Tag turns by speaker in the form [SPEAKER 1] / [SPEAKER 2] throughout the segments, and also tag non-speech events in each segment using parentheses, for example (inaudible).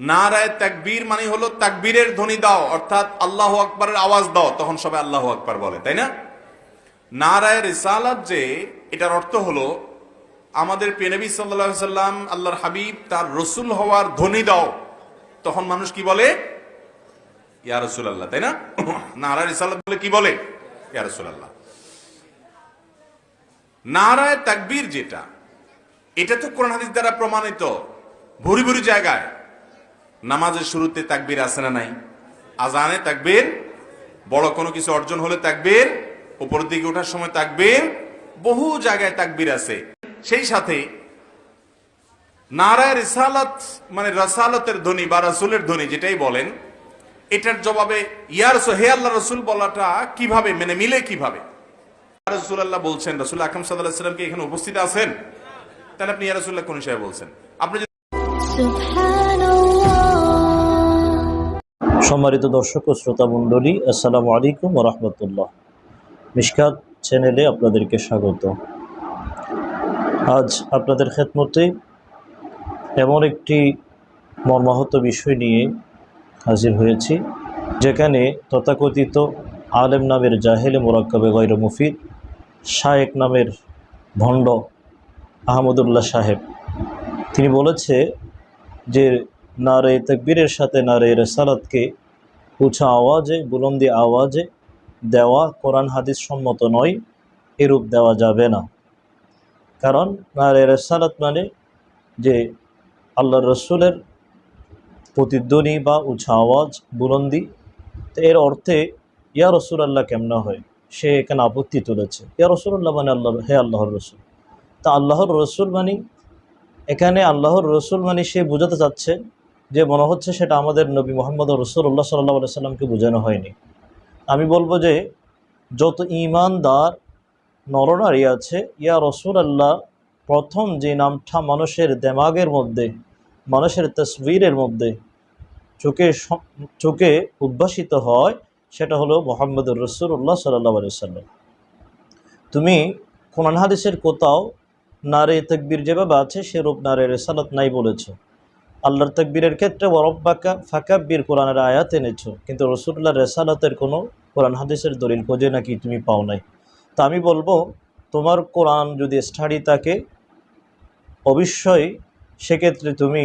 [SPEAKER 1] নারায় তাকবীর মানে হলো তাকবীরের ধ্বনি দাও, অর্থাৎ আল্লাহ আকবরের আওয়াজ দাও, তখন সবাই আল্লাহ আকবর বলে, তাই না? নারায় রিসালাত যে, এটার অর্থ হলো, আমাদের পেনবী সাল্লা সাল্লাম, আল্লাহর হাবিব, তার রসুল হওয়ার ধ্বনি দাও, তখন মানুষ কি বলে? ইয়া রসুল আল্লাহ তাই না? (coughs) নারায় রিসালাত বলে কি বলে? ইয়া রসুল আল্লাহ নারায় তাকবীর যেটা, এটা তো কোরআন হাদিস দ্বারা প্রমাণিত, ভুরি ভুরি জায়গায়। নামাজের শুরুতে তাকবির আছে না নাই? আজানে তাকবির, বড় কোনো কিছু অর্জন হলে তাকবির উপর দিকে ওঠার সময় তাকবির, বহু জায়গায় তাকবির আছে। সেই সাথে নারায় রিসালাত মানে রসালতের ধ্বনি বা রাসূলের ধ্বনি যেটাই বলেন, এটার জবাবে ইয়ার হে আল্লাহ রসুল বলাটা কীভাবে মানে মিলে কীভাবে? রসুল আল্লাহ বলছেন, রসুল আকরম সাল্লাহ সাল্লামকে এখানে উপস্থিত আছেন? তাহলে আপনি ইয়ারসুল্লাহ কোন হিসাবে বলছেন? আপনি
[SPEAKER 2] সম্মানিত দর্শক ও শ্রোতা মণ্ডলী, আসসালামু আলাইকুম রহমতুল্লাহ। মিশকাত চ্যানেলে আপনাদেরকে স্বাগত। আজ আপনাদের খেদমতে এমন একটি মর্মাহত বিষয় নিয়ে হাজির হয়েছি, যেখানে তথাকথিত আলেম নামের জাহেলে মোরাক্কাবে গৈর মুফিদ শায়েক নামের ভণ্ড আহমদুল্লাহ সাহেব। তিনি বলেছে যে নারে তকবীরের সাথে নারে রেসালাতকে উঁচা আওয়াজে, বুলন্দি আওয়াজে দেওয়া কোরআন হাদিস সম্মত নয়, এরূপ দেওয়া যাবে না। কারণ নারে রেসালাত মানে যে আল্লাহ রসুলের প্রতিধ্বনি বা উঁচা আওয়াজ, বুলন্দি, তো এর অর্থে ইয়া রসুল আল্লাহ কেমন হয়? সে এখানে আপত্তি তুলেছে। ইয়া রসুল্লাহ মানে আল্লাহ, হে আল্লাহর রসুল। তা আল্লাহর রসুল মানে এখানে আল্লাহর রসুল মানে সে বোঝাতে চাচ্ছে যে মনে হচ্ছে সেটা আমাদের নবী মোহাম্মদ রসুল্লাহ সাল্লাহ সাল্লামকে বোঝানো হয়নি। আমি বলব যে, যত ইমানদার নরনারী আছে, ইয়া রসুল আল্লাহ প্রথম যে নামটা মানুষের দেমাগের মধ্যে, মানুষের তসবিরের মধ্যে চোখে চোখে উদ্ভাসিত হয়, সেটা হলো মোহাম্মদুর রসুল্লাহ সাল্লাহ সাল্লাম। তুমি কোরআন হাদিসের কোথাও নারে তকবির যেভাবে আছে, সেরূপ নারে রেসালত নাই বলেছ। আল্লাহর তকবীরের ক্ষেত্রে ওরব্বাকা ফাকাব্বির কোরআনের আয়াত এনেছ। কিন্তু রসুল্লাহ রেসালতের কোনো কোরআন হাদিসের দলিল খোঁজে নাকি তুমি পাও নাই। তা আমি বলব, তোমার কোরআন যদি স্টাডি থাকে, অবশ্যই সেক্ষেত্রে তুমি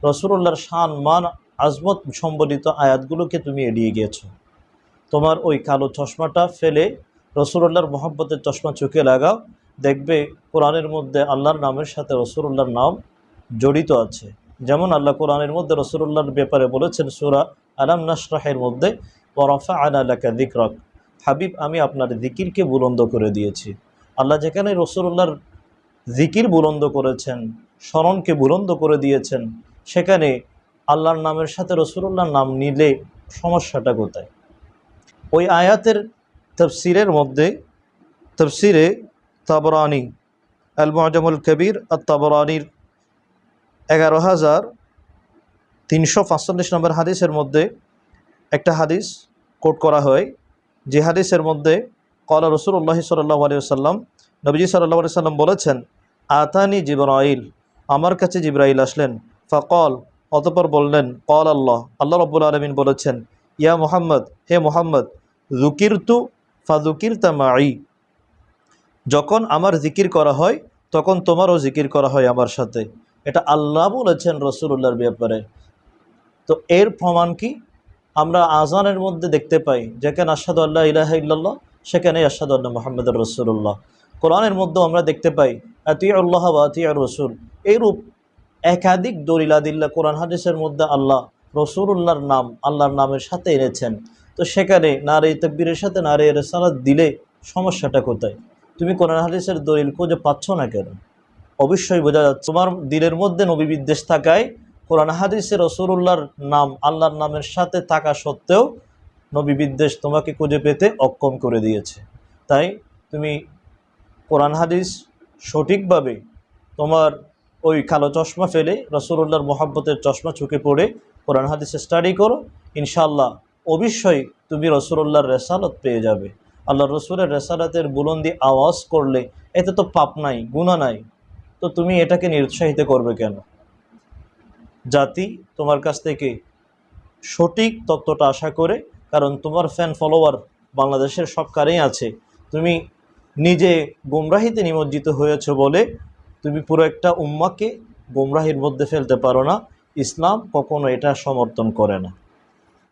[SPEAKER 2] রসুল্লাহর শান, মান, আজমত সম্বলিত আয়াতগুলোকে তুমি এড়িয়ে গিয়েছো। তোমার ওই কালো চশমাটা ফেলে রসুল্লাহর মোহাব্বতের চশমা চোখে লাগাও, দেখবে কোরআনের মধ্যে আল্লাহর নামের সাথে রসুল্লাহর নাম জড়িত আছে। যেমন আল্লাহ কোরআনের মধ্যে রসুল্লাহর ব্যাপারে বলেছেন, সুরা আলাম নাসরাহের মধ্যে ওরফা আলাকা দিকরক হাবিব, আমি আপনার দিকিরকে বুলন্দ করে দিয়েছি। আল্লাহ যেখানে রসুল্লাহর জিকির বুলন্দ করেছেন, স্মরণকে বুলন্দ করে দিয়েছেন, সেখানে আল্লাহর নামের সাথে রসুল্লাহর নাম নিলে সমস্যাটা কোথায়? ওই আয়াতের তফসিরের মধ্যে, তফসিরে তাবরানি আল মজামুল কবির আর তাবরানির এগারো হাজার তিনশো পাঁচচল্লিশ নম্বর হাদিসের মধ্যে একটা হাদিস কোট করা হয়। যে হাদিসের মধ্যে কলা রসুল্লাহ সাল্লাহ আলিয়াল্লাম নবীজি সাল্লাহ আলি সাল্লাম বলেছেন, আতানি জিবরাইল আমার কাছে জিব্রাইল আসলেন। ফকল, অতপর বললেন, কল আল্লাহ আল্লাহ রব্বুল আলমিন বলেছেন, ইয়া মোহাম্মদ, হে মোহাম্মদ জুকিরতু ফাজুকির তামাই যখন আমার জিকির করা হয়, তখন তোমারও জিকির করা হয় আমার সাথে। এটা আল্লাহ বলেছেন রসুল্লাহর ব্যাপারে। তো এর প্রমাণ কি? আমরা আজানের মধ্যে দেখতে পাই, যেখানে আসাদ আল্লাহ ইলাহ ইল্লাল্লাহ, সেখানে আসাদ আল্লাহ মোহাম্মদ রসুল্লাহ কোরআনের মধ্যেও আমরা দেখতে পাই আতি আল্লাহ বা আতি রসুল। এইরূপ একাধিক দলিলাদিল্লা কোরআন হাদিসের মধ্যে আল্লাহ রসুল্লাহর নাম, আল্লাহর নামের সাথে এনেছেন। তো সেখানে নারে তকবীরের সাথে নারে রেসালাত দিলে সমস্যাটা কোথায়? তুমি কোরআন হাদিসের দলিল খুঁজে পাচ্ছ না কেন? অবশ্যই বোঝা যাচ্ছে। তোমার দিলের মধ্যে নবী বিদ্বেষ থাকায় কোরআন হাদিসের রসুল্লাহর নাম, আল্লাহর নামের সাথে থাকা সত্ত্বেও নবী বিদ্বেষ তোমাকে খুঁজে পেতে অক্ষম করে দিয়েছে। তাই তুমি কোরআন, হাদিস সঠিকভাবে তোমার ওই কালো চশমা ফেলে রসুল্লাহর মোহাব্বতের চশমা চুকে পড়ে কোরআন, হাদিস স্টাডি করো। ইনশাল্লাহ অবশ্যই তুমি রসুল্লাহর রেসালত পেয়ে যাবে। আল্লাহ রসুলের রেসালাতের বুলন্দি আওয়াজ করলে এতে তো পাপ নাই গুণা নাই। তো তুমি এটাকে নিরুৎসাহিত করবে কেন? জাতি তোমার কাছ থেকে সঠিক তত্ত্বটা আশা করে, কারণ তোমার ফ্যান ফলোয়ার বাংলাদেশের সব কারেই আছে। তুমি নিজে গোমরাহিতে নিমজ্জিত হয়েছ বলে তুমি পুরো একটা উম্মাকে গোমরাহির মধ্যে ফেলতে পারো না। ইসলাম কখনো এটা সমর্থন করে না।